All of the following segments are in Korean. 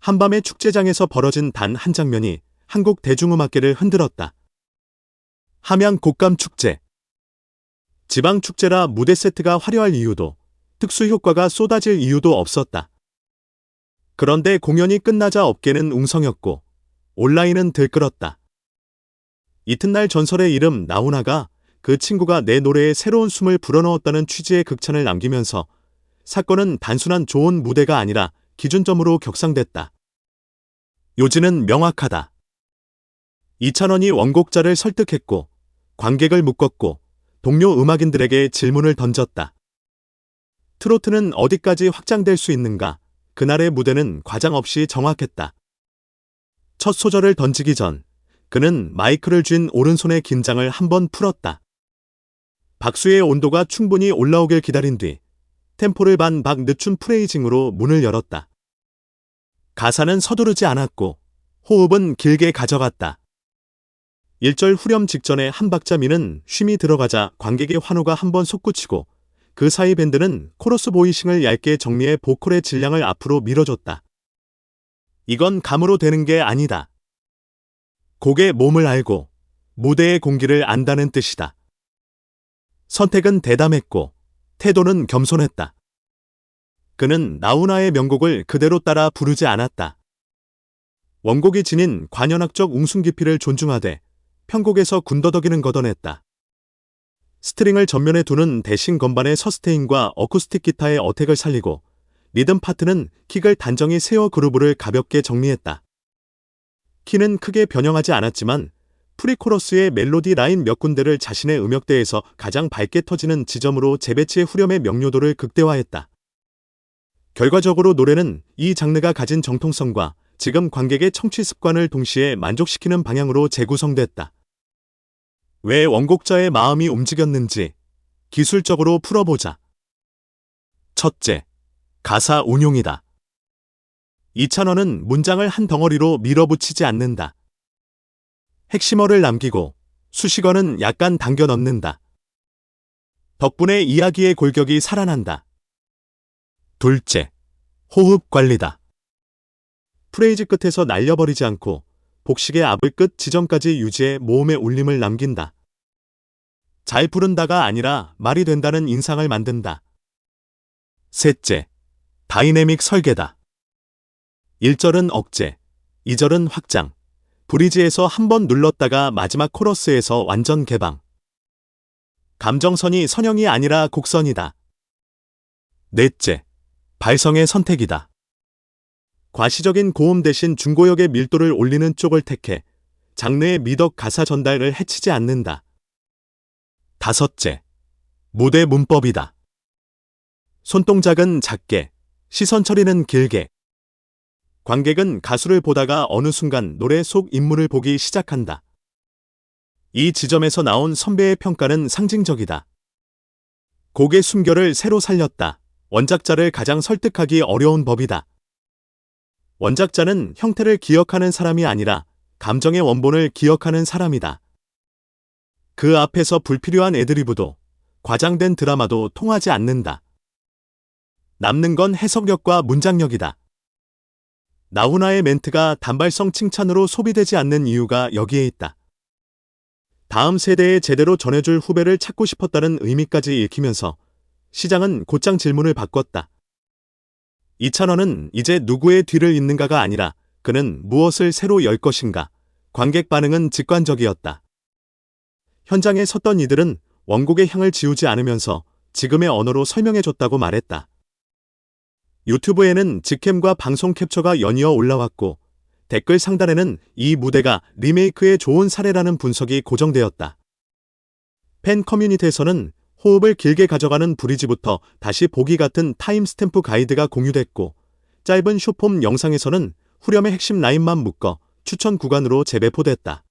한밤의 축제장에서 벌어진 단 한 장면이 한국 대중음악계를 흔들었다. 함양 곡감 축제. 지방 축제라 무대 세트가 화려할 이유도 특수 효과가 쏟아질 이유도 없었다. 그런데 공연이 끝나자 업계는 웅성했고 온라인은 들끓었다. 이튿날 전설의 이름 나훈아가 그 친구가 내 노래에 새로운 숨을 불어넣었다는 취지의 극찬을 남기면서 사건은 단순한 좋은 무대가 아니라 기준점으로 격상됐다. 요지는 명확하다. 이찬원이 원곡자를 설득했고 관객을 묶었고 동료 음악인들에게 질문을 던졌다. 트로트는 어디까지 확장될 수 있는가? 그날의 무대는 과장 없이 정확했다. 첫 소절을 던지기 전 그는 마이크를 쥔 오른손의 긴장을 한번 풀었다. 박수의 온도가 충분히 올라오길 기다린 뒤 템포를 반 박 늦춘 프레이징으로 문을 열었다. 가사는 서두르지 않았고 호흡은 길게 가져갔다. 1절 후렴 직전에 한 박자 미는 쉼이 들어가자 관객의 환호가 한 번 솟구치고 그 사이 밴드는 코러스 보이싱을 얇게 정리해 보컬의 질량을 앞으로 밀어줬다. 이건 감으로 되는 게 아니다. 곡의 몸을 알고 무대의 공기를 안다는 뜻이다. 선택은 대담했고 태도는 겸손했다. 그는 나훈아의 명곡을 그대로 따라 부르지 않았다. 원곡이 지닌 관현악적 웅숭 깊이를 존중하되 편곡에서 군더더기는 걷어냈다. 스트링을 전면에 두는 대신 건반의 서스테인과 어쿠스틱 기타의 어택을 살리고 리듬 파트는 킥을 단정히 세워 그루브를 가볍게 정리했다. 키는 크게 변형하지 않았지만 프리코러스의 멜로디 라인 몇 군데를 자신의 음역대에서 가장 밝게 터지는 지점으로 재배치의 후렴의 명료도를 극대화했다. 결과적으로 노래는 이 장르가 가진 정통성과 지금 관객의 청취 습관을 동시에 만족시키는 방향으로 재구성됐다. 왜 원곡자의 마음이 움직였는지 기술적으로 풀어보자. 첫째, 가사 운용이다. 이찬원은 문장을 한 덩어리로 밀어붙이지 않는다. 핵심어를 남기고 수식어는 약간 당겨 넣는다. 덕분에 이야기의 골격이 살아난다. 둘째, 호흡 관리다. 프레이즈 끝에서 날려버리지 않고 복식의 앞을 끝 지점까지 유지해 모음의 울림을 남긴다. 잘 부른다가 아니라 말이 된다는 인상을 만든다. 셋째, 다이내믹 설계다. 1절은 억제, 2절은 확장, 브리지에서 한 번 눌렀다가 마지막 코러스에서 완전 개방. 감정선이 선형이 아니라 곡선이다. 넷째, 발성의 선택이다. 과시적인 고음 대신 중고역의 밀도를 올리는 쪽을 택해 장르의 미덕 가사 전달을 해치지 않는다. 다섯째, 무대 문법이다. 손동작은 작게, 시선 처리는 길게. 관객은 가수를 보다가 어느 순간 노래 속 인물을 보기 시작한다. 이 지점에서 나온 선배의 평가는 상징적이다. 곡의 숨결을 새로 살렸다. 원작자를 가장 설득하기 어려운 법이다. 원작자는 형태를 기억하는 사람이 아니라 감정의 원본을 기억하는 사람이다. 그 앞에서 불필요한 애드리브도 과장된 드라마도 통하지 않는다. 남는 건 해석력과 문장력이다. 나훈아의 멘트가 단발성 칭찬으로 소비되지 않는 이유가 여기에 있다. 다음 세대에 제대로 전해줄 후배를 찾고 싶었다는 의미까지 읽히면서 시장은 곧장 질문을 바꿨다. 이찬원은 이제 누구의 뒤를 잇는가가 아니라 그는 무엇을 새로 열 것인가. 관객 반응은 직관적이었다. 현장에 섰던 이들은 원곡의 향을 지우지 않으면서 지금의 언어로 설명해줬다고 말했다. 유튜브에는 직캠과 방송 캡처가 연이어 올라왔고 댓글 상단에는 이 무대가 리메이크의 좋은 사례라는 분석이 고정되었다. 팬 커뮤니티에서는 호흡을 길게 가져가는 브리지부터 다시 보기 같은 타임스탬프 가이드가 공유됐고 짧은 쇼폼 영상에서는 후렴의 핵심 라인만 묶어 추천 구간으로 재배포됐다.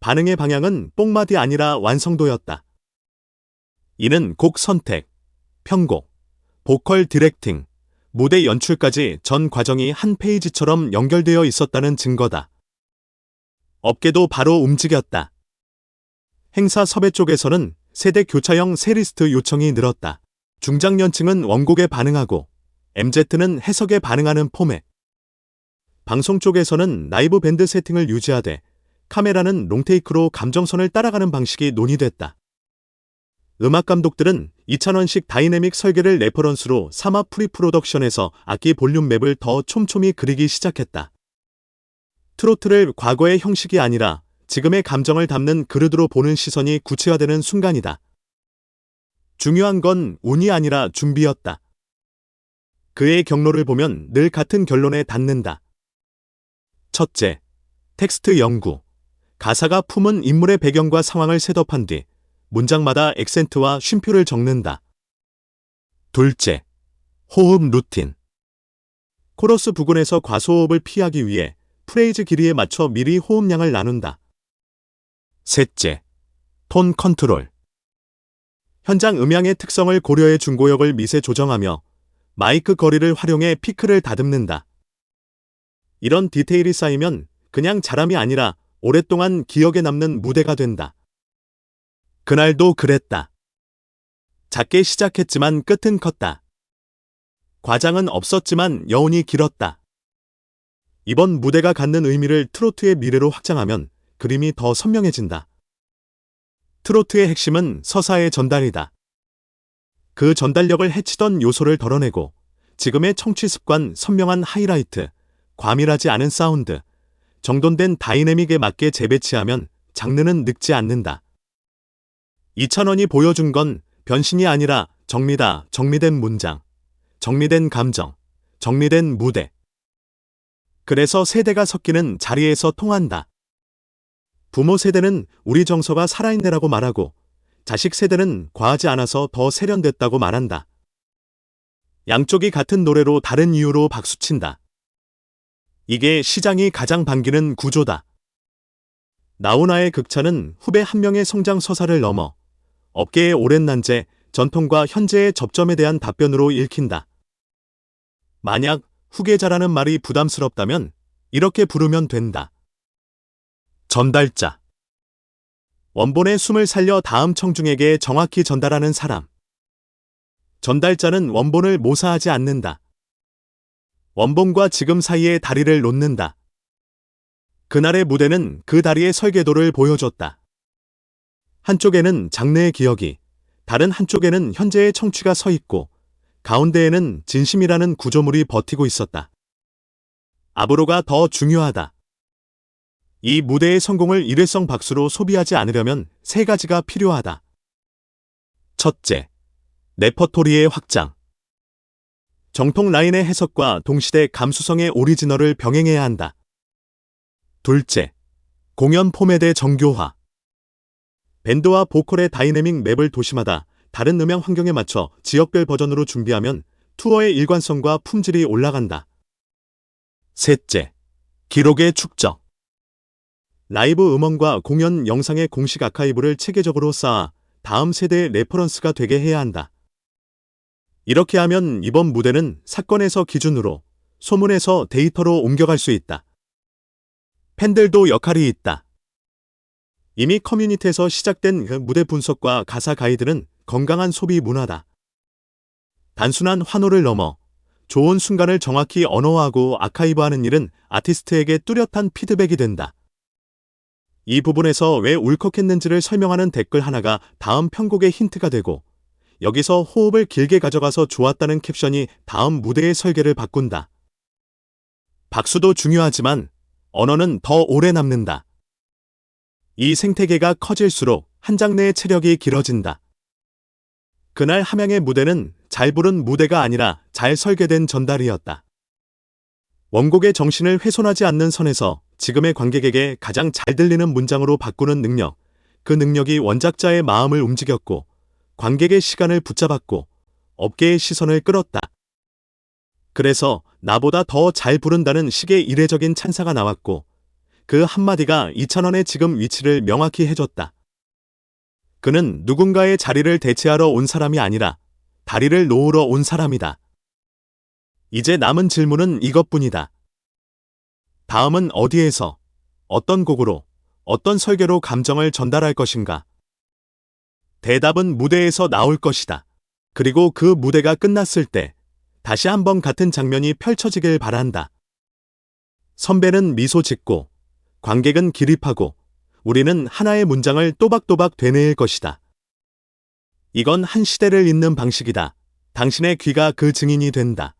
반응의 방향은 뽕맛이 아니라 완성도였다. 이는 곡 선택, 편곡, 보컬 디렉팅, 무대 연출까지 전 과정이 한 페이지처럼 연결되어 있었다는 증거다. 업계도 바로 움직였다. 행사 섭외 쪽에서는 세대 교차형 세리스트 요청이 늘었다. 중장년층은 원곡에 반응하고 MZ는 해석에 반응하는 포맷. 방송 쪽에서는 라이브 밴드 세팅을 유지하되 카메라는 롱테이크로 감정선을 따라가는 방식이 논의됐다. 음악 감독들은 2000원씩 다이내믹 설계를 레퍼런스로 사마 프리 프로덕션에서 악기 볼륨 맵을 더 촘촘히 그리기 시작했다. 트로트를 과거의 형식이 아니라 지금의 감정을 담는 그릇으로 보는 시선이 구체화되는 순간이다. 중요한 건 운이 아니라 준비였다. 그의 경로를 보면 늘 같은 결론에 닿는다. 첫째, 텍스트 연구. 가사가 품은 인물의 배경과 상황을 셋업한 뒤 문장마다 액센트와 쉼표를 적는다. 둘째, 호흡 루틴. 코러스 부근에서 과소호흡을 피하기 위해 프레이즈 길이에 맞춰 미리 호흡량을 나눈다. 셋째, 톤 컨트롤. 현장 음향의 특성을 고려해 중고역을 미세 조정하며 마이크 거리를 활용해 피크를 다듬는다. 이런 디테일이 쌓이면 그냥 자람이 아니라 오랫동안 기억에 남는 무대가 된다. 그날도 그랬다. 작게 시작했지만 끝은 컸다. 과장은 없었지만 여운이 길었다. 이번 무대가 갖는 의미를 트로트의 미래로 확장하면 그림이 더 선명해진다. 트로트의 핵심은 서사의 전달이다. 그 전달력을 해치던 요소를 덜어내고 지금의 청취 습관 선명한 하이라이트, 과밀하지 않은 사운드, 정돈된 다이내믹에 맞게 재배치하면 장르는 늙지 않는다. 이찬원이 보여준 건 변신이 아니라 정리다, 정리된 문장, 정리된 감정, 정리된 무대. 그래서 세대가 섞이는 자리에서 통한다. 부모 세대는 우리 정서가 살아있네라고 말하고 자식 세대는 과하지 않아서 더 세련됐다고 말한다. 양쪽이 같은 노래로 다른 이유로 박수친다. 이게 시장이 가장 반기는 구조다. 나훈아의 극찬은 후배 한 명의 성장 서사를 넘어 업계의 오랜 난제, 전통과 현재의 접점에 대한 답변으로 읽힌다. 만약 후계자라는 말이 부담스럽다면 이렇게 부르면 된다. 전달자. 원본의 숨을 살려 다음 청중에게 정확히 전달하는 사람. 전달자는 원본을 모사하지 않는다. 원본과 지금 사이에 다리를 놓는다. 그날의 무대는 그 다리의 설계도를 보여줬다. 한쪽에는 장래의 기억이, 다른 한쪽에는 현재의 청취가 서 있고, 가운데에는 진심이라는 구조물이 버티고 있었다. 앞으로가 더 중요하다. 이 무대의 성공을 일회성 박수로 소비하지 않으려면 세 가지가 필요하다. 첫째, 레퍼토리의 확장. 정통 라인의 해석과 동시대 감수성의 오리지널을 병행해야 한다. 둘째, 공연 포맷의 정교화. 밴드와 보컬의 다이내믹 맵을 도시마다 다른 음향 환경에 맞춰 지역별 버전으로 준비하면 투어의 일관성과 품질이 올라간다. 셋째, 기록의 축적. 라이브 음원과 공연 영상의 공식 아카이브를 체계적으로 쌓아 다음 세대의 레퍼런스가 되게 해야 한다. 이렇게 하면 이번 무대는 사건에서 기준으로, 소문에서 데이터로 옮겨갈 수 있다. 팬들도 역할이 있다. 이미 커뮤니티에서 시작된 그 무대 분석과 가사 가이드는 건강한 소비 문화다. 단순한 환호를 넘어 좋은 순간을 정확히 언어화하고 아카이브하는 일은 아티스트에게 뚜렷한 피드백이 된다. 이 부분에서 왜 울컥했는지를 설명하는 댓글 하나가 다음 편곡의 힌트가 되고 여기서 호흡을 길게 가져가서 좋았다는 캡션이 다음 무대의 설계를 바꾼다. 박수도 중요하지만 언어는 더 오래 남는다. 이 생태계가 커질수록 한 장르의 체력이 길어진다. 그날 함양의 무대는 잘 부른 무대가 아니라 잘 설계된 전달이었다. 원곡의 정신을 훼손하지 않는 선에서 지금의 관객에게 가장 잘 들리는 문장으로 바꾸는 능력, 그 능력이 원작자의 마음을 움직였고, 관객의 시간을 붙잡았고, 업계의 시선을 끌었다. 그래서 나보다 더 잘 부른다는 식의 이례적인 찬사가 나왔고, 그 한마디가 이찬원의 지금 위치를 명확히 해줬다. 그는 누군가의 자리를 대체하러 온 사람이 아니라 다리를 놓으러 온 사람이다. 이제 남은 질문은 이것뿐이다. 다음은 어디에서, 어떤 곡으로, 어떤 설계로 감정을 전달할 것인가? 대답은 무대에서 나올 것이다. 그리고 그 무대가 끝났을 때 다시 한번 같은 장면이 펼쳐지길 바란다. 선배는 미소 짓고 관객은 기립하고 우리는 하나의 문장을 또박또박 되뇌일 것이다. 이건 한 시대를 잇는 방식이다. 당신의 귀가 그 증인이 된다.